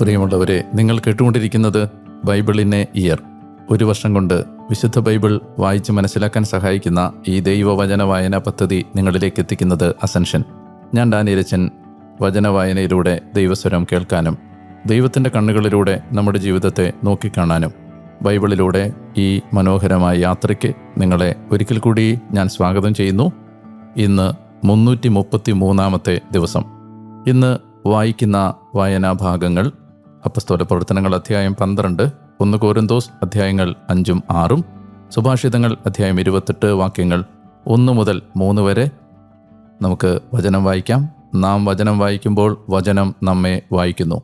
പ്രിയമുള്ളവരെ നിങ്ങൾ കേട്ടുകൊണ്ടിരിക്കുന്നത് ബൈബിളിനെ ഇയർ. ഒരു വർഷം കൊണ്ട് വിശുദ്ധ ബൈബിൾ വായിച്ച് മനസ്സിലാക്കാൻ സഹായിക്കുന്ന ഈ ദൈവവചന വായന പദ്ധതി നിങ്ങളിലേക്ക് എത്തിക്കുന്നത് അസൻഷൻ ഞാൻ ഡാനിരച്ചൻ വചന വായനയിലൂടെ ദൈവസ്വരം കേൾക്കാനും ദൈവത്തിന്റെ കണ്ണുകളിലൂടെ നമ്മുടെ ജീവിതത്തെ നോക്കിക്കാണാനും ബൈബിളിലൂടെ ഈ മനോഹരമായ യാത്രയ്ക്ക് നിങ്ങളെ ഒരിക്കൽ കൂടി ഞാൻ സ്വാഗതം ചെയ്യുന്നു. ഇന്ന് മുന്നൂറ്റി മുപ്പത്തി മൂന്നാമത്തെ ദിവസം. ഇന്ന് വായിക്കുന്ന വായനാ ഭാഗങ്ങൾ അപ്പസ്തോല പ്രവർത്തനങ്ങൾ അധ്യായം പന്ത്രണ്ട് ഒന്ന് കോരന്തോസ് അധ്യായങ്ങൾ അഞ്ചും ആറും സുഭാഷിതങ്ങൾ അധ്യായം ഇരുപത്തെട്ട് വാക്യങ്ങൾ ഒന്ന് മുതൽ മൂന്ന് വരെ നമുക്ക് വചനം വായിക്കാം. നാം വചനം വായിക്കുമ്പോൾ വചനം നമ്മെ വായിക്കുന്നു.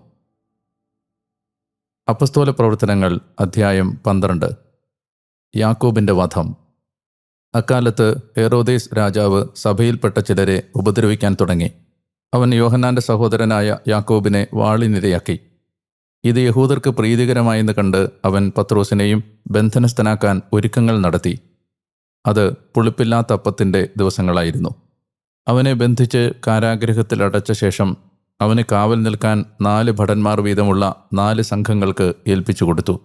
അപ്പസ്തോല പ്രവർത്തനങ്ങൾ അധ്യായം പന്ത്രണ്ട് യാക്കോബിന്റെ വധം. അക്കാലത്ത് ഹെറോദേസ് രാജാവ് സഭയിൽപ്പെട്ട ചിലരെ ഉപദ്രവിക്കാൻ തുടങ്ങി. അവൻ യോഹന്നാന്റെ സഹോദരനായ യാക്കോബിനെ വാളിനിരയാക്കി. ഇത് യഹൂദർക്ക് പ്രീതികരമായെന്ന് കണ്ട് അവൻ പത്രോസിനെയും ബന്ധനസ്ഥനാക്കാൻ ഒരുക്കങ്ങൾ നടത്തി. അത് പുളിപ്പില്ലാത്ത അപ്പത്തിന്റെ ദിവസങ്ങളായിരുന്നു. അവനെ ബന്ധിച്ച് കാരാഗ്രഹത്തിൽ അടച്ച ശേഷം അവന് കാവൽ നിൽക്കാൻ നാല് ഭടന്മാർ വീതമുള്ള നാല് സംഘങ്ങൾക്ക് ഏൽപ്പിച്ചു കൊടുത്തു.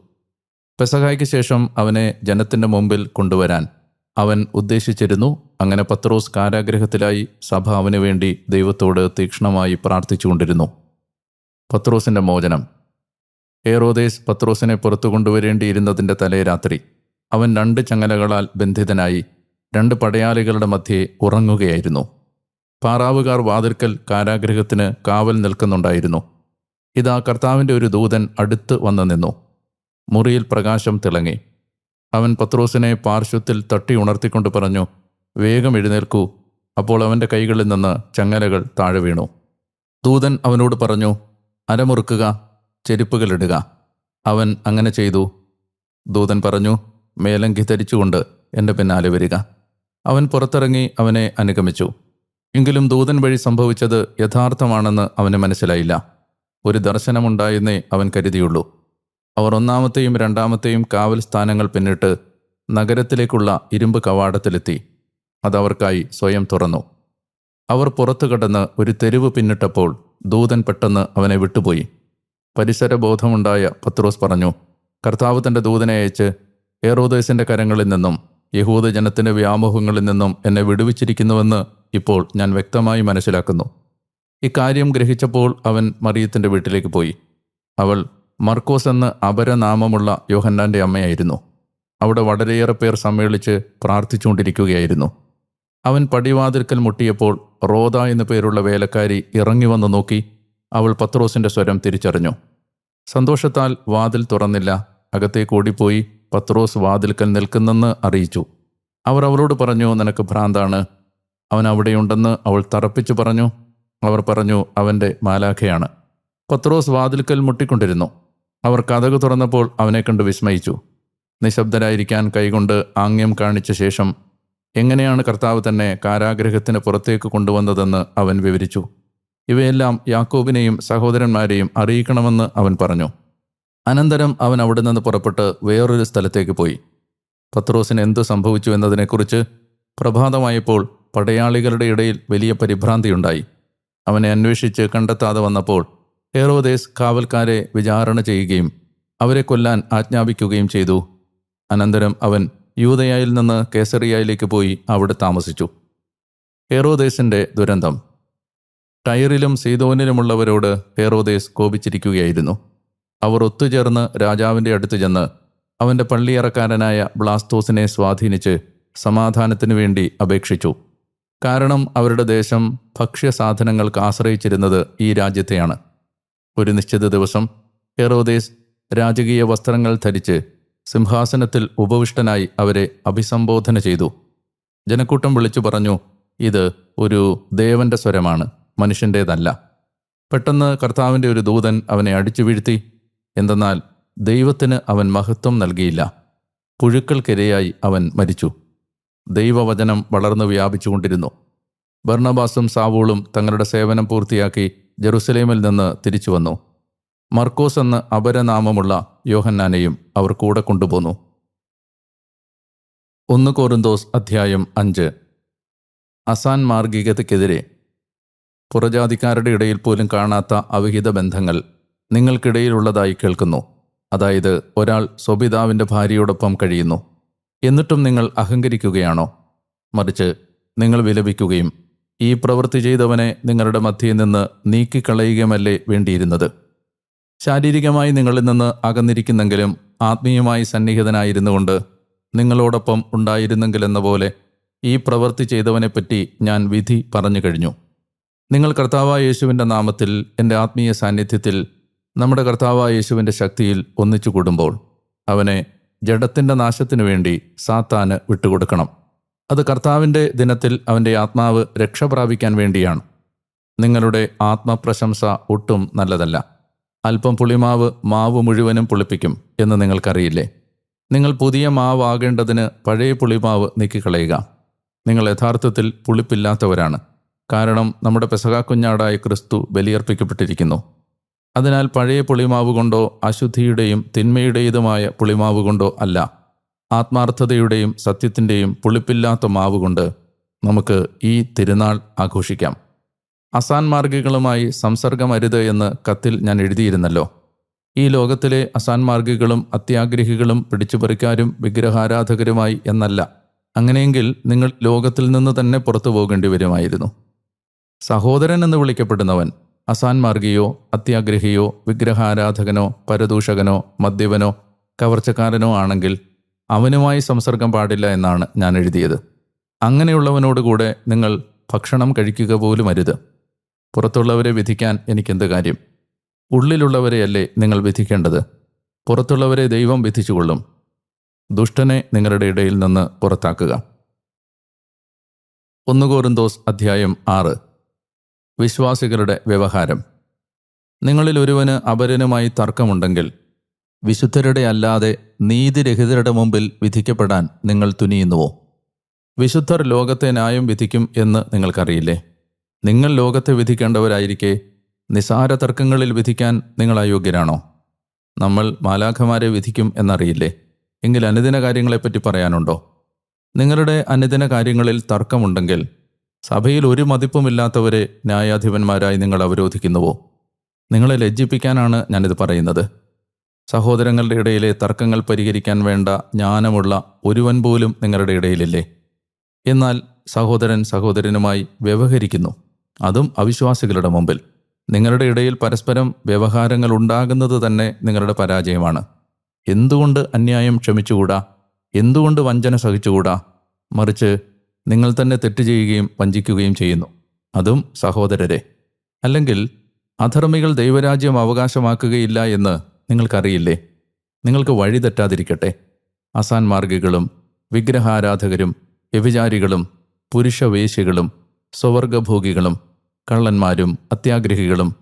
പെസഹായ്ക്ക് ശേഷം അവനെ ജനത്തിന്റെ മുമ്പിൽ കൊണ്ടുവരാൻ അവൻ ഉദ്ദേശിച്ചിരുന്നു. അങ്ങനെ പത്രോസ് കാരാഗ്രഹത്തിലായി സഭ അവനു വേണ്ടി ദൈവത്തോട് തീക്ഷ്ണമായി പ്രാർത്ഥിച്ചുകൊണ്ടിരുന്നു. പത്രോസിന്റെ മോചനം. ഹേറോദേസ് പത്രോസിനെ പുറത്തു കൊണ്ടുവരേണ്ടിയിരുന്നതിന്റെ തലേ രാത്രി അവൻ രണ്ട് ചങ്ങലകളാൽ ബന്ധിതനായി രണ്ട് പടയാളികളുടെ മധ്യേ ഉറങ്ങുകയായിരുന്നു. പാറാവുകാർ വാതിൽക്കൽ കാരാഗ്രഹത്തിന് കാവൽ നിൽക്കുന്നുണ്ടായിരുന്നു. ഇതാ കർത്താവിന്റെ ഒരു ദൂതൻ അടുത്ത് വന്നു നിന്നു. മുറിയിൽ പ്രകാശം തിളങ്ങി. അവൻ പത്രോസിനെ പാർശ്വത്തിൽ തട്ടി ഉണർത്തിക്കൊണ്ട് പറഞ്ഞു വേഗം എഴുന്നേൽക്കൂ. അപ്പോൾ അവന്റെ കൈകളിൽ നിന്ന് ചങ്ങലകൾ താഴെ വീണു. ദൂതൻ അവനോട് പറഞ്ഞു അരമുറുക്കുക. ചെരുപ്പുകൾ ഇടുക. അവൻ അങ്ങനെ ചെയ്തു. ദൂതൻ പറഞ്ഞു മേലങ്കി ധരിച്ചുകൊണ്ട് എന്റെ പിന്നാലെ വരിക. അവൻ പുറത്തിറങ്ങി അവനെ അനുഗമിച്ചു. എങ്കിലും ദൂതൻ വഴി സംഭവിച്ചത് യഥാർത്ഥമാണെന്ന് അവന് മനസ്സിലായില്ല. ഒരു ദർശനമുണ്ടായെന്നേ അവൻ കരുതിയുള്ളൂ. അവർ ഒന്നാമത്തെയും രണ്ടാമത്തെയും കാവൽ സ്ഥാനങ്ങൾ പിന്നിട്ട് നഗരത്തിലേക്കുള്ള ഇരുമ്പ് കവാടത്തിലെത്തി. അതവർക്കായി സ്വയം തുറന്നു. അവർ പുറത്തു കടന്ന് ഒരു തെരുവ് പിന്നിട്ടപ്പോൾ ദൂതൻ പെട്ടെന്ന് അവനെ വിട്ടുപോയി. പരിസരബോധമുണ്ടായ പത്രോസ് പറഞ്ഞു കർത്താവ് തന്റെ ദൂതനെ അയച്ച് ഏറോദേശിന്റെ കരങ്ങളിൽ നിന്നും യഹൂദ ജനത്തിന്റെ വ്യാമോഹങ്ങളിൽ നിന്നും എന്നെ വിടുവിച്ചിരിക്കുന്നുവെന്ന് ഇപ്പോൾ ഞാൻ വ്യക്തമായി മനസ്സിലാക്കുന്നു. ഇക്കാര്യം ഗ്രഹിച്ചപ്പോൾ അവൻ മറിയത്തിന്റെ വീട്ടിലേക്ക് പോയി. അവൾ മർക്കോസ് എന്ന് അപരനാമമുള്ള യോഹന്നാന്റെ അമ്മയായിരുന്നു. അവിടെ വളരെയേറെ പേർ സമ്മേളിച്ച് പ്രാർത്ഥിച്ചുകൊണ്ടിരിക്കുകയായിരുന്നു. അവൻ പടിവാതിൽക്കൽ മുട്ടിയപ്പോൾ റോദ എന്നു പേരുള്ള വേലക്കാരി ഇറങ്ങി വന്ന് നോക്കി അവൾ പത്രോസിന്റെ സ്വരം തിരിച്ചറിഞ്ഞു. സന്തോഷത്താൽ വാതിൽ തുറന്നില്ല. അകത്തേക്ക് ഓടിപ്പോയി പത്രോസ് വാതിൽക്കൽ നിൽക്കുന്നെന്ന് അറിയിച്ചു. അവർ അവളോട് പറഞ്ഞു നിനക്ക് ഭ്രാന്താണ്. അവൻ അവിടെയുണ്ടെന്ന് അവൾ തറപ്പിച്ചു പറഞ്ഞു. അവർ പറഞ്ഞു അവന്റെ മാലാഖയാണ്. പത്രോസ് വാതിൽക്കൽ മുട്ടിക്കൊണ്ടിരുന്നു. അവർ കഥക് തുറന്നപ്പോൾ അവനെ കണ്ട് വിസ്മയിച്ചു. നിശബ്ദരായിരിക്കാൻ കൈകൊണ്ട് ആംഗ്യം കാണിച്ച ശേഷം എങ്ങനെയാണ് കർത്താവ് തന്നെ കാരാഗ്രഹത്തിന് പുറത്തേക്ക് കൊണ്ടുവന്നതെന്ന് അവൻ വിവരിച്ചു. ഇവയെല്ലാം യാക്കോബിനെയും സഹോദരന്മാരെയും അറിയിക്കണമെന്ന് അവൻ പറഞ്ഞു. അനന്തരം അവൻ അവിടെ നിന്ന് പുറപ്പെട്ട് വേറൊരു സ്ഥലത്തേക്ക് പോയി. പത്രോസിന് എന്തു സംഭവിച്ചു എന്നതിനെക്കുറിച്ച് പ്രഭാതമായപ്പോൾ പടയാളികളുടെ ഇടയിൽ വലിയ പരിഭ്രാന്തിയുണ്ടായി. അവനെ അന്വേഷിച്ച് കണ്ടെത്താതെ വന്നപ്പോൾ ഹെറോദേസ് കാവൽക്കാരെ വിചാരണ ചെയ്യുകയും അവരെ കൊല്ലാൻ ആജ്ഞാപിക്കുകയും ചെയ്തു. അനന്തരം അവൻ യൂതയായിൽ നിന്ന് കേസറിയായിലേക്ക് പോയി അവിടെ താമസിച്ചു. ഹെറോദേസിന്റെ ദുരന്തം. ടയറിലും സീതോനിലുമുള്ളവരോട് ഹേറോദേസ് കോപിച്ചിരിക്കുകയായിരുന്നു. അവർ ഒത്തുചേർന്ന് രാജാവിന്റെ അടുത്ത് ചെന്ന് അവന്റെ പള്ളിയറക്കാരനായ ബ്ലാസ്തോസിനെ സ്വാധീനിച്ച് സമാധാനത്തിനു വേണ്ടി അപേക്ഷിച്ചു. കാരണം അവരുടെ ദേശം ഭക്ഷ്യസാധനങ്ങൾക്ക് ആശ്രയിച്ചിരുന്നത് ഈ രാജ്യത്തെയാണ്. ഒരു നിശ്ചിത ദിവസം ഹെറോദേസ് രാജകീയ വസ്ത്രങ്ങൾ ധരിച്ച് സിംഹാസനത്തിൽ ഉപവിഷ്ടനായി അവരെ അഭിസംബോധന ചെയ്തു. ജനക്കൂട്ടം വിളിച്ചു പറഞ്ഞു ഇത് ഒരു ദേവന്റെ സ്വരമാണ്. മനുഷ്യന്റേതല്ല പെട്ടെന്ന് കർത്താവിന്റെ ഒരു ദൂതൻ അവനെ അടിച്ചു വീഴ്ത്തി. എന്തെന്നാൽ ദൈവത്തിന് അവൻ മഹത്വം നൽകിയില്ല. പുഴുക്കൾക്കിരയായി അവൻ മരിച്ചു. ദൈവവചനം വളർന്നു വ്യാപിച്ചുകൊണ്ടിരുന്നു. ബർണബാസും സാവൂളും തങ്ങളുടെ സേവനം പൂർത്തിയാക്കി ജെറുസലേമിൽ നിന്ന് തിരിച്ചു വന്നു. മർക്കോസ് എന്ന അപരനാമമുള്ള യോഹന്നാനെയും അവർ കൂടെ കൊണ്ടുപോന്നു. ഒന്ന് കോറിന്തോസ് അധ്യായം അഞ്ച്. അസാൻ മാർഗികതയ്ക്കെതിരെ പുറജാതിക്കാരുടെ ഇടയിൽ പോലും കാണാത്ത അവിഹിത ബന്ധങ്ങൾ നിങ്ങൾക്കിടയിലുള്ളതായി കേൾക്കുന്നു. അതായത് ഒരാൾ സ്വപിതാവിന്റെ ഭാര്യയോടൊപ്പം കഴിയുന്നു. എന്നിട്ടും നിങ്ങൾ അഹങ്കരിക്കുകയാണോ? മറിച്ച് നിങ്ങൾ വിലപിക്കുകയും ഈ പ്രവൃത്തി ചെയ്തവനെ നിങ്ങളുടെ മധ്യയിൽ നിന്ന് നീക്കിക്കളയുകയുമല്ലേ വേണ്ടിയിരുന്നത്? ശാരീരികമായി നിങ്ങളിൽ നിന്ന് അകന്നിരിക്കുന്നെങ്കിലും ആത്മീയമായി സന്നിഹിതനായിരുന്നുകൊണ്ട് നിങ്ങളോടൊപ്പം ഉണ്ടായിരുന്നെങ്കിലെന്ന പോലെ ഈ പ്രവൃത്തി ചെയ്തവനെപ്പറ്റി ഞാൻ വിധി പറഞ്ഞു കഴിഞ്ഞു. നിങ്ങൾ കർത്താവായ യേശുവിന്റെ നാമത്തിൽ എന്റെ ആത്മീയ സാന്നിധ്യത്തിൽ നമ്മുടെ കർത്താവായ യേശുവിന്റെ ശക്തിയിൽ ഒന്നിച്ചു കൂടുമ്പോൾ അവനെ ജഡത്തിന്റെ നാശത്തിനു വേണ്ടി സാത്താന് വിട്ടുകൊടുക്കണം. അത് കർത്താവിന്റെ ദിനത്തിൽ അവന്റെ ആത്മാവ് രക്ഷ പ്രാപിക്കാൻ വേണ്ടിയാണ്. നിങ്ങളുടെ ആത്മപ്രശംസ ഒട്ടും നല്ലതല്ല. അല്പം പുളിമാവ് മാവ് മുഴുവനും പുളിപ്പിക്കും എന്ന് നിങ്ങൾക്കറിയില്ലേ? നിങ്ങൾ പുതിയ മാവ് മാവാകേണ്ടതിന് പഴയ പുളിമാവ് നീക്കിക്കളയുക. നിങ്ങൾ യഥാർത്ഥത്തിൽ പുളിപ്പില്ലാത്തവരാണ്. കാരണം നമ്മുടെ പെസകാക്കുഞ്ഞാടായ ക്രിസ്തു ബലിയർപ്പിക്കപ്പെട്ടിരിക്കുന്നു. അതിനാൽ പഴയ പുളിമാവ് കൊണ്ടോ അശുദ്ധിയുടെയും തിന്മയുടേതുമായ പുളിമാവ് കൊണ്ടോ അല്ല. ആത്മാർത്ഥതയുടെയും സത്യത്തിന്റെയും പുളിപ്പില്ലാത്ത മാവ് കൊണ്ട് നമുക്ക് ഈ തിരുനാൾ ആഘോഷിക്കാം. അസാൻമാർഗികളുമായി സംസർഗമരുത് എന്ന് കത്തിൽ ഞാൻ എഴുതിയിരുന്നല്ലോ. ഈ ലോകത്തിലെ അസാൻമാർഗികളും അത്യാഗ്രഹികളും പിടിച്ചുപറിക്കാരും വിഗ്രഹാരാധകരുമായി എന്നല്ല. അങ്ങനെയെങ്കിൽ നിങ്ങൾ ലോകത്തിൽ നിന്ന് തന്നെ പുറത്തു പോകേണ്ടി വരുമായിരുന്നു സഹോദരൻ എന്ന് വിളിക്കപ്പെടുന്നവൻ അസാൻമാർഗിയോ അത്യാഗ്രഹിയോ വിഗ്രഹാരാധകനോ പരദൂഷകനോ മദ്യപനോ കവർച്ചക്കാരനോ ആണെങ്കിൽ അവനുമായി സംസർഗം പാടില്ല എന്നാണ് ഞാൻ എഴുതിയത്. അങ്ങനെയുള്ളവനോടുകൂടെ നിങ്ങൾ ഭക്ഷണം കഴിക്കുക പോലും അരുത്. പുറത്തുള്ളവരെ വിധിക്കാൻ എനിക്കെന്ത് കാര്യം? ഉള്ളിലുള്ളവരെയല്ലേ നിങ്ങൾ വിധിക്കേണ്ടത്? പുറത്തുള്ളവരെ ദൈവം വിധിച്ചുകൊള്ളും. ദുഷ്ടനെ നിങ്ങളുടെ ഇടയിൽ നിന്ന് പുറത്താക്കുക. ഒന്നുകോറിന്തോസ് അധ്യായം ആറ്. വിശ്വാസികളുടെ വ്യവഹാരം. നിങ്ങളിൽ ഒരുവന് അപരനുമായി തർക്കമുണ്ടെങ്കിൽ വിശുദ്ധരുടെ അല്ലാതെ നീതിരഹിതരുടെ മുമ്പിൽ വിധിക്കപ്പെടാൻ നിങ്ങൾ തുനിയുന്നുവോ? വിശുദ്ധർ ലോകത്തെ ന്യായം വിധിക്കും എന്ന് നിങ്ങൾക്കറിയില്ലേ? നിങ്ങൾ ലോകത്തെ വിധിക്കേണ്ടവരായിരിക്കെ നിസാര തർക്കങ്ങളിൽ വിധിക്കാൻ നിങ്ങൾ അയോഗ്യരാണോ? നമ്മൾ മാലാഖമാരെ വിധിക്കും എന്നറിയില്ലേ? എങ്കിൽ അനുദിന കാര്യങ്ങളെപ്പറ്റി പറയാനുണ്ടോ? നിങ്ങളുടെ അനുദിന കാര്യങ്ങളിൽ തർക്കമുണ്ടെങ്കിൽ സഭയിൽ ഒരു മതിപ്പുമില്ലാത്തവരെ ന്യായാധിപന്മാരായി നിങ്ങൾ അവരോധിക്കുന്നുവോ? നിങ്ങളെ ലജ്ജിപ്പിക്കാനാണ് ഞാനിത് പറയുന്നത്. സഹോദരങ്ങളുടെ ഇടയിലെ തർക്കങ്ങൾ പരിഹരിക്കാൻ വേണ്ട ജ്ഞാനമുള്ള ഒരുവൻ പോലും നിങ്ങളുടെ ഇടയിലില്ലേ? എന്നാൽ സഹോദരൻ സഹോദരനുമായി വ്യവഹരിക്കുന്നു. അതും അവിശ്വാസികളുടെ മുമ്പിൽ. നിങ്ങളുടെ ഇടയിൽ പരസ്പരം വ്യവഹാരങ്ങൾ ഉണ്ടാകുന്നത് തന്നെ നിങ്ങളുടെ പരാജയമാണ്. എന്തുകൊണ്ട് അന്യായം ക്ഷമിച്ചുകൂടാ? എന്തുകൊണ്ട് വഞ്ചന സഹിച്ചുകൂടാ? മറിച്ച് നിങ്ങൾ തന്നെ തെറ്റ് ചെയ്യുകയും വഞ്ചിക്കുകയും ചെയ്യുന്നു. അതും സഹോദരരെ. അല്ലെങ്കിൽ അധർമ്മികൾ ദൈവരാജ്യം അവകാശമാക്കുകയില്ല എന്ന് നിങ്ങൾക്കറിയില്ലേ? നിങ്ങൾക്ക് വഴി തെറ്റാതിരിക്കട്ടെ. അസാൻ മാർഗികളും വിഗ്രഹാരാധകരും വ്യഭിചാരികളും പുരുഷവേശികളും സ്വവർഗഭോഗികളും കള്ളന്മാരും അത്യാഗ്രഹികളും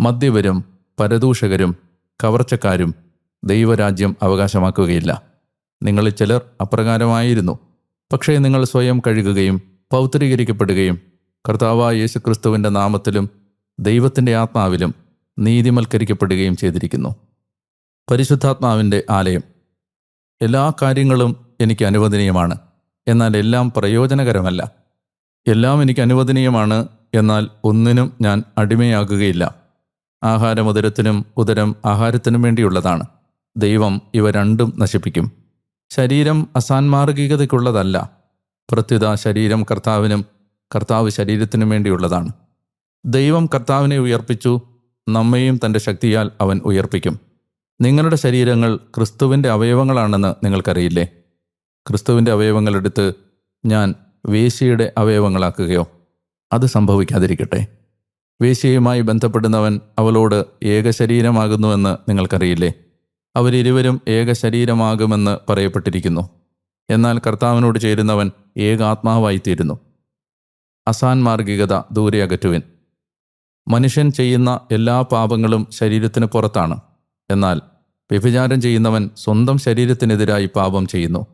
മദ്യവരും പരദൂഷകരും കവർച്ചക്കാരും ദൈവരാജ്യം അവകാശമാക്കുകയില്ല. നിങ്ങളിൽ ചിലർ അപ്രകാരമായിരുന്നു. പക്ഷേ നിങ്ങൾ സ്വയം കഴുകുകയും പൗത്രീകരിക്കപ്പെടുകയും കർത്താവായ യേശുക്രിസ്തുവിന്റെ നാമത്തിലും ദൈവത്തിന്റെ ആത്മാവിലും നീതിമൽക്കരിക്കപ്പെടുകയും ചെയ്തിരിക്കുന്നു. പരിശുദ്ധാത്മാവിന്റെ ആലയം എല്ലാ കാര്യങ്ങളും എനിക്ക് അനുവദനീയമാണ് എന്നാൽ എല്ലാം പ്രയോജനകരമല്ല. എല്ലാം എനിക്ക് അനുവദനീയമാണ് എന്നാൽ ഒന്നിനും ഞാൻ അടിമയാകുകയില്ല. ആഹാരമുദരത്തിനും ഉദരം ആഹാരത്തിനും വേണ്ടിയുള്ളതാണ്. ദൈവം ഇവ രണ്ടും നശിപ്പിക്കും. ശരീരം അസാൻമാർഗികതയ്ക്കുള്ളതല്ല. പ്രത്യുത ശരീരം കർത്താവിനും കർത്താവ് ശരീരത്തിനും വേണ്ടിയുള്ളതാണ്. ദൈവം കർത്താവിനെ ഉയർപ്പിച്ചു നമ്മയും തന്റെ ശക്തിയാൽ അവൻ ഉയർപ്പിക്കും. നിങ്ങളുടെ ശരീരങ്ങൾ ക്രിസ്തുവിന്റെ അവയവങ്ങളാണെന്ന് നിങ്ങൾക്കറിയില്ലേ? ക്രിസ്തുവിന്റെ അവയവങ്ങളെടുത്ത് ഞാൻ വേശിയുടെ അവയവങ്ങളാക്കുകയോ? അത് സംഭവിക്കാതിരിക്കട്ടെ. വേശ്യയുമായി ബന്ധപ്പെടുന്നവൻ അവളോട് ഏകശരീരമാകുന്നുവെന്ന് നിങ്ങൾക്കറിയില്ലേ? അവരിരുവരും ഏക ശരീരമാകുമെന്ന് പറയപ്പെട്ടിരിക്കുന്നു. എന്നാൽ കർത്താവിനോട് ചേരുന്നവൻ ഏകാത്മാവായിത്തീരുന്നു. അസാൻമാർഗികത ദൂരെ അകറ്റുവിൻ. മനുഷ്യൻ ചെയ്യുന്ന എല്ലാ പാപങ്ങളും ശരീരത്തിന് പുറത്താണ്. എന്നാൽ വ്യഭിചാരം ചെയ്യുന്നവൻ സ്വന്തം ശരീരത്തിനെതിരായി പാപം ചെയ്യുന്നു.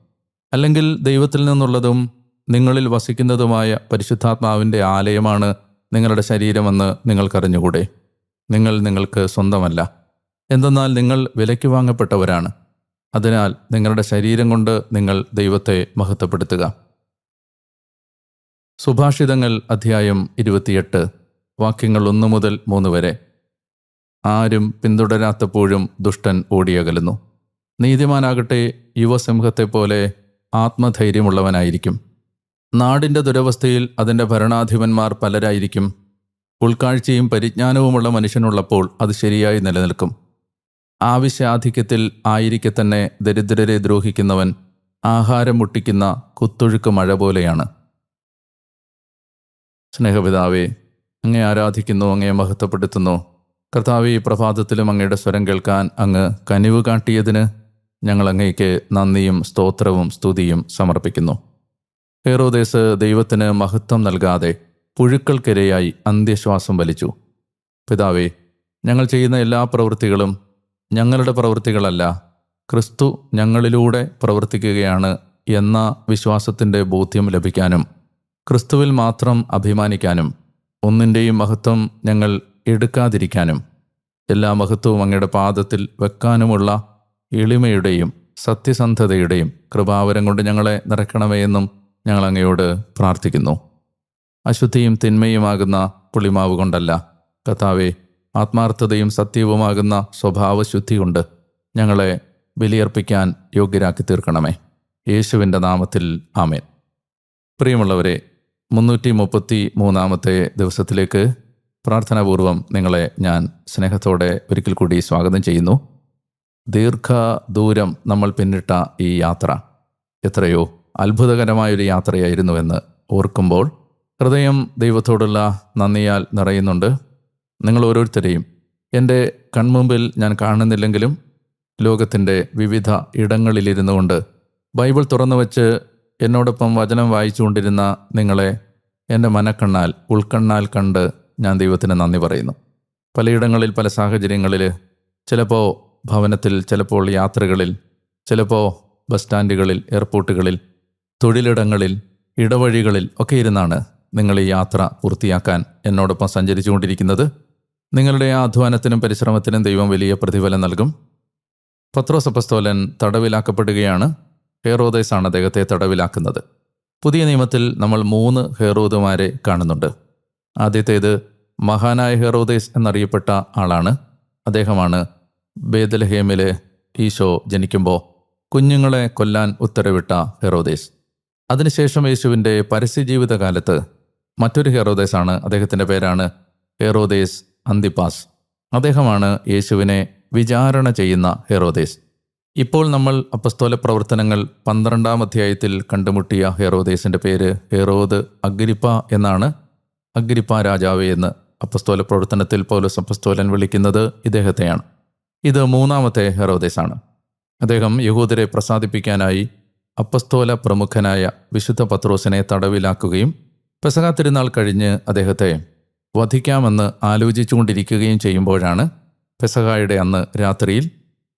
അല്ലെങ്കിൽ ദൈവത്തിൽ നിന്നുള്ളതും നിങ്ങളിൽ വസിക്കുന്നതുമായ പരിശുദ്ധാത്മാവിന്റെ ആലയമാണ് നിങ്ങളുടെ ശരീരമെന്ന് നിങ്ങൾക്കറിഞ്ഞുകൂടെ? നിങ്ങൾ നിങ്ങൾക്ക് സ്വന്തമല്ല. എന്തെന്നാൽ നിങ്ങൾ വിലയ്ക്ക് വാങ്ങപ്പെട്ടവരാണ്. അതിനാൽ നിങ്ങളുടെ ശരീരം കൊണ്ട് നിങ്ങൾ ദൈവത്തെ മഹത്വപ്പെടുത്തുക. സുഭാഷിതങ്ങൾ അധ്യായം ഇരുപത്തിയെട്ട് വാക്യങ്ങൾ ഒന്ന് മുതൽ മൂന്ന് വരെ. ആരും പിന്തുടരാത്തപ്പോഴും ദുഷ്ടൻ ഓടിയകലുന്നു. നീതിമാനാകട്ടെ യുവസിംഹത്തെപ്പോലെ ആത്മധൈര്യമുള്ളവനായിരിക്കും. നാടിന്റെ ദുരവസ്ഥയിൽ അതിന്റെ ഭരണാധിപന്മാർ പലരായിരിക്കും. ഉൾക്കാഴ്ചയും പരിജ്ഞാനവുമുള്ള മനുഷ്യനുള്ളപ്പോൾ അത് ശരിയായി നിലനിൽക്കും. ആവശ്യാധിക്യത്തിൽ ആയിരിക്കെ തന്നെ ദരിദ്രരെ ദ്രോഹിക്കുന്നവൻ ആഹാരം മുട്ടിക്കുന്ന കുത്തൊഴുക്ക് മഴ പോലെയാണ്. സ്നേഹപിതാവേ അങ്ങേ ആരാധിക്കുന്നു അങ്ങയെ മഹത്വപ്പെടുത്തുന്നു. കർത്താവ് ഈ പ്രഭാതത്തിലും അങ്ങയുടെ സ്വരം കേൾക്കാൻ അങ്ങ് കനിവ് കാട്ടിയതിന് ഞങ്ങൾ അങ്ങേക്ക് നന്ദിയും സ്തോത്രവും സ്തുതിയും സമർപ്പിക്കുന്നു. ഹേറോദേസ് ദൈവത്തിന് മഹത്വം നൽകാതെ പുഴുക്കൾക്കിരയായി അന്ത്യശ്വാസം വലിച്ചു. പിതാവേ ഞങ്ങൾ ചെയ്യുന്ന എല്ലാ പ്രവൃത്തികളും ഞങ്ങളുടെ പ്രവൃത്തികളല്ല. ക്രിസ്തു ഞങ്ങളിലൂടെ പ്രവർത്തിക്കുകയാണ് എന്ന വിശ്വാസത്തിന്റെ ബോധ്യം ലഭിക്കാനും ക്രിസ്തുവിൽ മാത്രം അഭിമാനിക്കാനും ഒന്നിന്റെയും മഹത്വം ഞങ്ങൾ എടുക്കാതിരിക്കാനും എല്ലാ മഹത്വവും അങ്ങയുടെ പാദത്തിൽ വെക്കാനുമുള്ള എളിമയുടെയും സത്യസന്ധതയുടെയും കൃപാവരം കൊണ്ട് ഞങ്ങളെ നിറയ്ക്കണമേ എന്നും ഞങ്ങൾ അങ്ങയോട് പ്രാർത്ഥിക്കുന്നു. അശുദ്ധിയും തിന്മയുമാകുന്ന പുളിമാവ് കൊണ്ടല്ല. കഥാവെ ആത്മാർത്ഥതയും സത്യവുമാകുന്ന സ്വഭാവശുദ്ധിയുണ്ട്. ഞങ്ങളെ ബലിയർപ്പിക്കാൻ യോഗ്യരാക്കി തീർക്കണമേ യേശുവിന്റെ നാമത്തിൽ ആമേൻ. പ്രിയമുള്ളവരെ മുന്നൂറ്റി മുപ്പത്തി മൂന്നാമത്തെ ദിവസത്തിലേക്ക് പ്രാർത്ഥനാപൂർവം നിങ്ങളെ ഞാൻ സ്നേഹത്തോടെ ഒരിക്കൽ കൂടി സ്വാഗതം ചെയ്യുന്നു. ദീർഘദൂരം നമ്മൾ പിന്നിട്ട ഈ യാത്ര എത്രയോ അത്ഭുതകരമായൊരു യാത്രയായിരുന്നുവെന്ന് ഓർക്കുമ്പോൾ ഹൃദയം ദൈവത്തോടുള്ള നന്ദിയാൽ നിറയുന്നുണ്ട്. നിങ്ങൾ ഓരോരുത്തരെയും എന്റെ കൺമുമ്പിൽ ഞാൻ കാണുന്നില്ലെങ്കിലും ലോകത്തിന്റെ വിവിധ ഇടങ്ങളിലിരുന്നു കൊണ്ട് ബൈബിൾ തുറന്നു വച്ച് എന്നോടൊപ്പം വചനം വായിച്ചുകൊണ്ടിരുന്ന നിങ്ങളെ എന്റെ മനക്കണ്ണാൽ ഉൾക്കണ്ണാൽ കണ്ട് ഞാൻ ദൈവത്തിന് നന്ദി പറയുന്നു. പലയിടങ്ങളിൽ പല സാഹചര്യങ്ങളിൽ ചിലപ്പോൾ ഭവനത്തിൽ ചിലപ്പോൾ യാത്രകളിൽ ചിലപ്പോൾ ബസ് സ്റ്റാൻഡുകളിൽ എയർപോർട്ടുകളിൽ തൊഴിലിടങ്ങളിൽ ഇടവഴികളിൽ ഒക്കെ ഇരുന്നാണ് നിങ്ങൾ ഈ യാത്ര പൂർത്തിയാക്കാൻ എന്നോടൊപ്പം സഞ്ചരിച്ചുകൊണ്ടിരിക്കുന്നത് നിങ്ങളുടെ ആ അധ്വാനത്തിനും പരിശ്രമത്തിനും ദൈവം വലിയ പ്രതിഫലം നൽകും. പത്രോസപ്പസ്തോലൻ തടവിലാക്കപ്പെടുകയാണ്. ഹേറോദേസാണ് അദ്ദേഹത്തെ തടവിലാക്കുന്നത്. പുതിയ നിയമത്തിൽ നമ്മൾ മൂന്ന് ഹേറോദുമാരെ കാണുന്നുണ്ട്. ആദ്യത്തേത് മഹാനായ ഹെറോദേസ് എന്നറിയപ്പെട്ട ആളാണ്. അദ്ദേഹമാണ് ബേദലഹേമിലെ ഈശോ ജനിക്കുമ്പോൾ കുഞ്ഞുങ്ങളെ കൊല്ലാൻ ഉത്തരവിട്ട ഹെറോദേസ്. അതിനുശേഷം യേശുവിന്റെ പരസ്യജീവിതകാലത്ത് മറ്റൊരു ഹെറോദേസാണ് അദ്ദേഹത്തിന്റെ പേരാണ് ഹെറോദേസ് അന്തിപ്പാസ്. അദ്ദേഹമാണ് യേശുവിനെ വിചാരണ ചെയ്യുന്ന ഹെറോദേസ്. ഇപ്പോൾ നമ്മൾ അപ്പസ്തോല പ്രവർത്തനങ്ങൾ പന്ത്രണ്ടാം അധ്യായത്തിൽ കണ്ടുമുട്ടിയ ഹെറോദേസിന്റെ പേര് ഹെറോദ് അഗ്രിപ്പ എന്നാണ്. അഗ്രിപ്പ രാജാവ് എന്ന് അപ്പസ്തോല പ്രവർത്തനത്തിൽ പൗലോസ് അപ്പസ്തോലൻ വിളിക്കുന്നത് ഇദ്ദേഹത്തെയാണ്. ഇത് മൂന്നാമത്തെ ഹെറോദേസാണ്. അദ്ദേഹം യഹൂദരെ പ്രസാദിപ്പിക്കാനായി അപ്പസ്തോല പ്രമുഖനായ വിശുദ്ധ പത്രോസിനെ തടവിലാക്കുകയും പെസകാത്തിരുന്നാൾ കഴിഞ്ഞ് അദ്ദേഹത്തെ വധിക്കാമെന്ന് ആലോചിച്ചുകൊണ്ടിരിക്കുകയും ചെയ്യുമ്പോഴാണ് പെസഹായുടെ അന്ന് രാത്രിയിൽ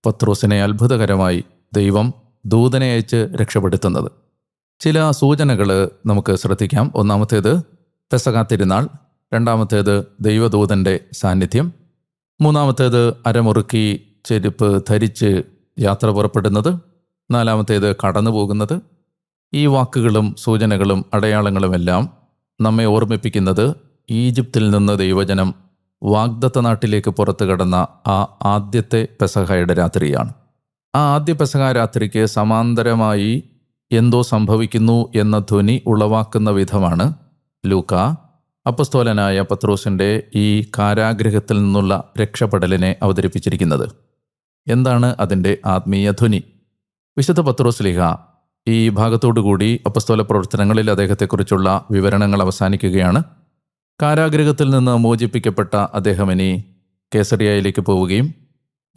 പത്രോസിനെ അത്ഭുതകരമായി ദൈവം ദൂതനെ അയച്ച് രക്ഷപ്പെടുത്തുന്നത്. ചില സൂചനകൾ നമുക്ക് ശ്രദ്ധിക്കാം. ഒന്നാമത്തേത് പെസക തിരുനാൾ. രണ്ടാമത്തേത് ദൈവദൂതന്റെ സാന്നിധ്യം. മൂന്നാമത്തേത് അരമുറുക്കി ചെരുപ്പ് ധരിച്ച് യാത്ര പുറപ്പെടുന്നത്. നാലാമത്തേത് കടന്നു പോകുന്നത്. ഈ വാക്കുകളും സൂചനകളും അടയാളങ്ങളുമെല്ലാം നമ്മെ ഓർമ്മിപ്പിക്കുന്നത് ഈജിപ്തിൽ നിന്ന് ദൈവജനം വാഗ്ദത്ത നാട്ടിലേക്ക് പുറത്തു കടന്ന ആ ആദ്യത്തെ പെസഹയുടെ രാത്രിയാണ്. ആ ആദ്യ പെസഹ രാത്രിക്ക് സമാന്തരമായി എന്തോ സംഭവിക്കുന്നു എന്ന ധ്വനി ഉളവാക്കുന്ന വിധമാണ് ലൂക്ക. അപ്പസ്തോലനായ പത്രോസിന്റെ ഈ കാരാഗ്രഹത്തിൽ നിന്നുള്ള രക്ഷപ്പെടലിനെ അവതരിപ്പിച്ചിരിക്കുന്നത്. എന്താണ് അതിന്റെ ആത്മീയ ധ്വനി? വിശുദ്ധ പത്രോസ് പത്രോസ്ലിഹ ഈ ഭാഗത്തോടുകൂടി അപ്പസ്തോല പ്രവർത്തനങ്ങളിൽ അദ്ദേഹത്തെക്കുറിച്ചുള്ള വിവരണങ്ങൾ അവസാനിക്കുകയാണ്. കാരാഗ്രഹത്തിൽ നിന്ന് മോചിപ്പിക്കപ്പെട്ട അദ്ദേഹം ഇനി കേസറിയയിലേക്ക് പോവുകയും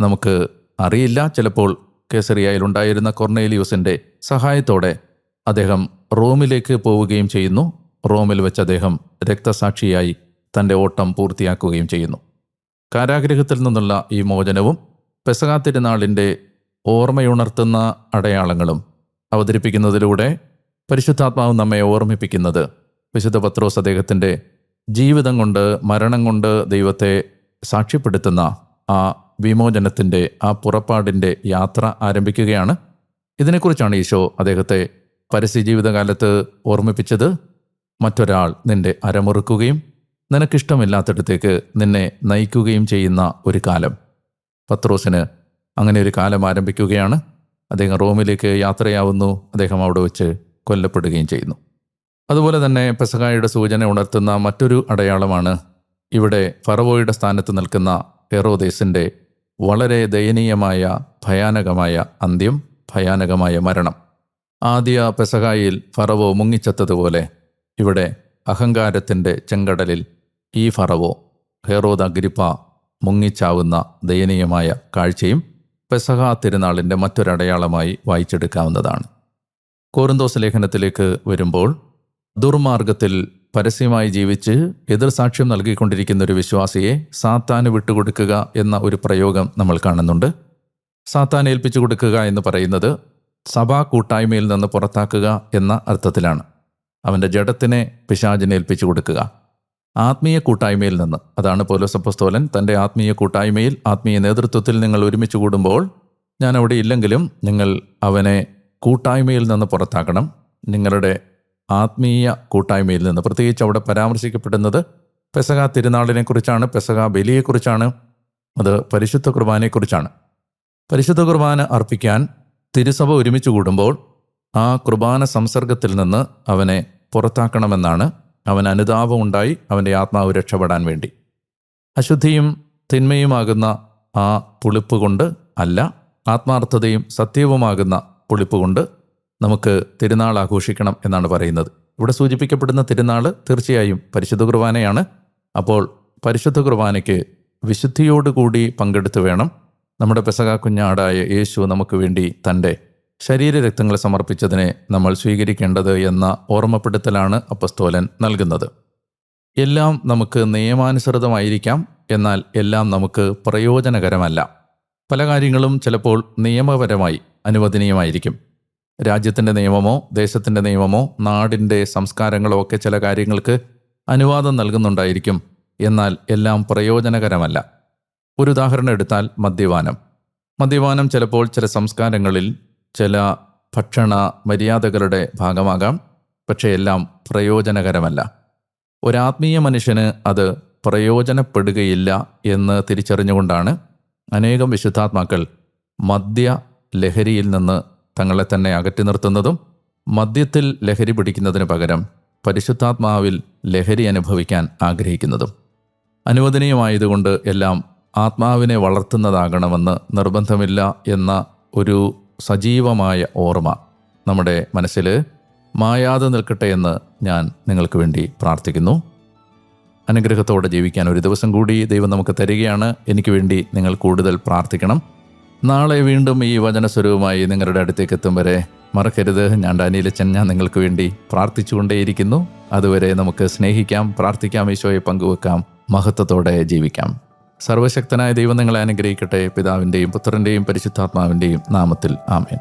നമുക്ക് അറിയില്ല. ചിലപ്പോൾ കേസറിയയിൽ ഉണ്ടായിരുന്ന കൊർണേലിയൂസിന്റെ സഹായത്തോടെ അദ്ദേഹം റോമിലേക്ക് പോവുകയും ചെയ്യുന്നു. റോമിൽ വെച്ച് അദ്ദേഹം രക്തസാക്ഷിയായി തന്റെ ഓട്ടം പൂർത്തിയാക്കുകയും ചെയ്യുന്നു. കാരാഗ്രഹത്തിൽ നിന്നുള്ള ഈ മോചനവും പെസകാത്തിരുന്നാളിന്റെ ഓർമ്മയുണർത്തുന്ന അടയാളങ്ങളും അവതരിപ്പിക്കുന്നതിലൂടെ പരിശുദ്ധാത്മാവ് നമ്മെ ഓർമ്മിപ്പിക്കുന്നത് വിശുദ്ധ പത്രോസ് അദ്ദേഹത്തിന്റെ ജീവിതം കൊണ്ട് മരണം കൊണ്ട് ദൈവത്തെ സാക്ഷ്യപ്പെടുത്തുന്ന ആ വിമോചനത്തിന്റെ ആ പുറപ്പാടിന്റെ യാത്ര ആരംഭിക്കുകയാണ്. ഇതിനെക്കുറിച്ചാണ് ഈശോ അദ്ദേഹത്തെ പരസ്യ ജീവിതകാലത്ത് ഓർമ്മിപ്പിച്ചത്. മറ്റൊരാൾ നിന്റെ അരമുറുക്കുകയും നിനക്കിഷ്ടമില്ലാത്തിടത്തേക്ക് നിന്നെ നയിക്കുകയും ചെയ്യുന്ന ഒരു കാലം. പത്രോസിന് അങ്ങനെ ഒരു കാലം ആരംഭിക്കുകയാണ്. അദ്ദേഹം റോമിലേക്ക് യാത്രയാവുന്നു. അദ്ദേഹം അവിടെ വെച്ച് കൊല്ലപ്പെടുകയും ചെയ്യുന്നു. അതുപോലെ തന്നെ പെസഹായുടെ സൂചന ഉണർത്തുന്ന മറ്റൊരു അടയാളമാണ് ഇവിടെ ഫറവോയുടെ സ്ഥാനത്ത് നിൽക്കുന്ന ഹെറോദേസിന്റെ വളരെ ദയനീയമായ ഭയാനകമായ അന്ത്യം ഭയാനകമായ മരണം. ആദ്യ പെസഹായിൽ ഫറവോ മുങ്ങിച്ചത്തതുപോലെ ഇവിടെ അഹങ്കാരത്തിന്റെ ചെങ്കടലിൽ ഈ ഫറവോ ഹെറോദ അഗ്രിപ്പ മുങ്ങിച്ചാവുന്ന ദയനീയമായ കാഴ്ചയും പെസഹ തിരുനാളിന്റെ മറ്റൊരടയാളമായി വായിച്ചെടുക്കാവുന്നതാണ്. കോറിന്തോസ് ലേഖനത്തിലേക്ക് വരുമ്പോൾ ദുർമാർഗത്തിൽ പരസ്യമായി ജീവിച്ച് എതിർസാക്ഷ്യം നൽകിക്കൊണ്ടിരിക്കുന്ന ഒരു വിശ്വാസിയെ സാത്താന് വിട്ടുകൊടുക്കുക എന്ന ഒരു പ്രയോഗം നമ്മൾ കാണുന്നുണ്ട്. സാത്താൻ ഏൽപ്പിച്ചു കൊടുക്കുക എന്ന് പറയുന്നത് സഭാ കൂട്ടായ്മയിൽ നിന്ന് പുറത്താക്കുക എന്ന അർത്ഥത്തിലാണ്. അവന്റെ ജഡത്തിനെ പിശാചിനെ ഏൽപ്പിച്ചു കൊടുക്കുക. ആത്മീയ കൂട്ടായ്മയിൽ നിന്ന് അതാണ് പോലോസപ്പസ്തോലൻ തന്റെ ആത്മീയ കൂട്ടായ്മയിൽ ആത്മീയ നേതൃത്വത്തിൽ നിങ്ങൾ ഒരുമിച്ച് കൂടുമ്പോൾ ഞാൻ അവിടെ ഇല്ലെങ്കിലും നിങ്ങൾ അവനെ കൂട്ടായ്മയിൽ നിന്ന് പുറത്താക്കണം. നിങ്ങളുടെ ആത്മീയ കൂട്ടായ്മയിൽ നിന്ന്. പ്രത്യേകിച്ച് അവിടെ പരാമർശിക്കപ്പെടുന്നത് പെസക തിരുനാളിനെക്കുറിച്ചാണ് പെസക ബലിയെക്കുറിച്ചാണ് അത് പരിശുദ്ധ കുർബാനയെക്കുറിച്ചാണ്. പരിശുദ്ധ കുർബാന അർപ്പിക്കാൻ തിരുസഭ ഒരുമിച്ച് കൂടുമ്പോൾ ആ കുർബാന സംസർഗത്തിൽ നിന്ന് അവനെ പുറത്താക്കണമെന്നാണ് അവൻ അനുതാപമുണ്ടായി അവന്റെ ആത്മാവ് രക്ഷപ്പെടാൻ വേണ്ടി. അശുദ്ധിയും തിന്മയുമാകുന്ന ആ പുളിപ്പ് കൊണ്ട് അല്ല ആത്മാർത്ഥതയും സത്യവുമാകുന്ന പുളിപ്പ് കൊണ്ട് നമുക്ക് തിരുനാൾ ആഘോഷിക്കണം എന്നാണ് പറയുന്നത്. ഇവിടെ സൂചിപ്പിക്കപ്പെടുന്ന തിരുനാൾ തീർച്ചയായും പരിശുദ്ധ കുർബാനയാണ്. അപ്പോൾ പരിശുദ്ധ കുർബാനയ്ക്ക് വിശുദ്ധിയോടുകൂടി പങ്കെടുത്ത് വേണം. നമ്മുടെ പെസക കുഞ്ഞാടായ യേശു നമുക്ക് വേണ്ടി തന്റെ ശരീരരക്തങ്ങൾ സമർപ്പിച്ചതിനെ നമ്മൾ സ്വീകരിക്കേണ്ടത് എന്ന ഓർമ്മപ്പെടുത്തലാണ് അപ്പസ്തോലൻ നൽകുന്നത്. എല്ലാം നമുക്ക് നിയമാനുസൃതമായിരിക്കാം. എന്നാൽ എല്ലാം നമുക്ക് പ്രയോജനകരമല്ല. പല കാര്യങ്ങളും ചിലപ്പോൾ നിയമപരമായി അനുവദനീയമായിരിക്കും. രാജ്യത്തിന്റെ നിയമമോ ദേശത്തിന്റെ നിയമമോ നാടിന്റെ സംസ്കാരങ്ങളോ ഒക്കെ ചില കാര്യങ്ങൾക്ക് അനുവാദം നൽകുന്നുണ്ടായിരിക്കും. എന്നാൽ എല്ലാം പ്രയോജനകരമല്ല. ഒരു ഉദാഹരണം എടുത്താൽ മദ്യപാനം. മദ്യപാനം ചിലപ്പോൾ ചില സംസ്കാരങ്ങളിൽ ചില ഭക്ഷണ മര്യാദകളുടെ ഭാഗമാകാം പക്ഷേ എല്ലാം പ്രയോജനകരമല്ല. ഒരാത്മീയ മനുഷ്യന് അത് പ്രയോജനപ്പെടുകയില്ല എന്ന് തിരിച്ചറിഞ്ഞുകൊണ്ടാണ് അനേകം വിശുദ്ധാത്മാക്കൾ മദ്യ ലഹരിയിൽ നിന്ന് തങ്ങളെ തന്നെ അകറ്റി നിർത്തുന്നതും മദ്യത്തിൽ ലഹരി പിടിക്കുന്നതിന് പകരം പരിശുദ്ധാത്മാവിൽ ലഹരി അനുഭവിക്കാൻ ആഗ്രഹിക്കുന്നതും അനുവദനീയമായതുകൊണ്ട് എല്ലാം ആത്മാവിനെ വളർത്തുന്നതാകണമെന്ന് നിർബന്ധമില്ല എന്ന ഒരു സജീവമായ ഓർമ്മ നമ്മുടെ മനസ്സിൽ മായാതെ നിൽക്കട്ടെ എന്ന് ഞാൻ നിങ്ങൾക്ക് വേണ്ടി പ്രാർത്ഥിക്കുന്നു. അനുഗ്രഹത്തോടെ ജീവിക്കാൻ ഒരു ദിവസം കൂടി ദൈവം നമുക്ക് തരികയാണ്. എനിക്ക് വേണ്ടി നിങ്ങൾ കൂടുതൽ പ്രാർത്ഥിക്കണം. നാളെ വീണ്ടും ഈ വചനസ്വരവുമായി നിങ്ങളുടെ അടുത്തേക്ക് എത്തും വരെ മറക്കരുത്. ഞാൻ ഡാനിയിലച്ചൻ ഞാൻ നിങ്ങൾക്ക് വേണ്ടി പ്രാർത്ഥിച്ചുകൊണ്ടേയിരിക്കുന്നു. അതുവരെ നമുക്ക് സ്നേഹിക്കാം പ്രാർത്ഥിക്കാം ഈശോയെ പങ്കുവെക്കാം മഹത്വത്തോടെ ജീവിക്കാം. സർവശക്തനായ ദൈവം നിങ്ങളെ അനുഗ്രഹിക്കട്ടെ. പിതാവിന്റെയും പുത്രന്റെയും പരിശുദ്ധാത്മാവിന്റെയും നാമത്തിൽ ആമേൻ.